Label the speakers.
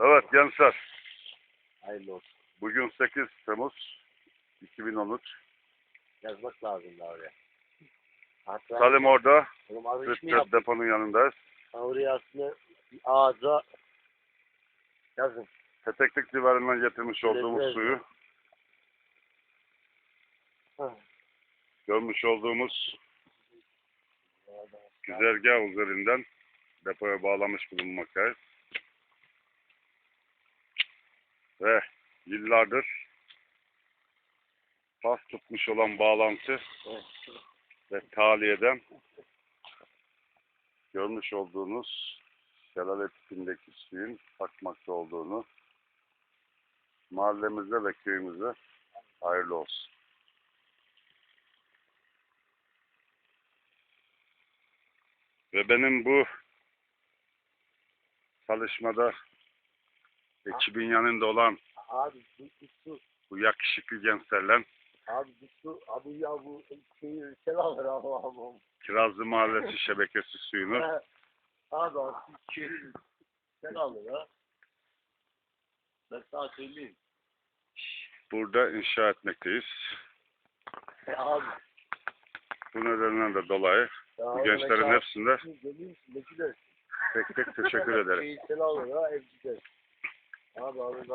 Speaker 1: Evet gençler,
Speaker 2: Hayırlı olsun.
Speaker 1: bugün 8 Temmuz 2013.
Speaker 2: Yazmak lazım da oraya. Hatta
Speaker 1: Salim orada,
Speaker 2: oğlum arı iş mi
Speaker 1: Rütbet
Speaker 2: yap?
Speaker 1: deponun yanındayız.
Speaker 2: Oraya aslında bir ağaca yazın.
Speaker 1: Peteklik civarından getirmiş olduğumuz
Speaker 2: Evet,
Speaker 1: suyu, görmüş olduğumuz güzergah üzerinden depoya bağlamış bulunmaktayız. Ve yıllardır pas tutmuş olan bağlantı ve taliyeden görmüş olduğunuz şelale tipindeki suyun akmakta olduğunu mahallemize ve köyümüze hayırlı olsun. Ve benim bu çalışmada ekibin yanında olan
Speaker 2: Abi bu, bu su,
Speaker 1: bu yakışıklı gençlerle
Speaker 2: abi bu su, abi ya bu şeyi alır abi abi.
Speaker 1: Kirazlı Mahallesi şebekesi suyunu
Speaker 2: Ha. Abi abi şeyi sen alır ha. Ben sana söyleyeyim.
Speaker 1: burada inşa etmekteyiz.
Speaker 2: E, abi.
Speaker 1: Bu nedenden de dolayı bu gençlerin hepsinde tek tek teşekkür ederim.
Speaker 2: Sen alır ha evciler. Abi abi bak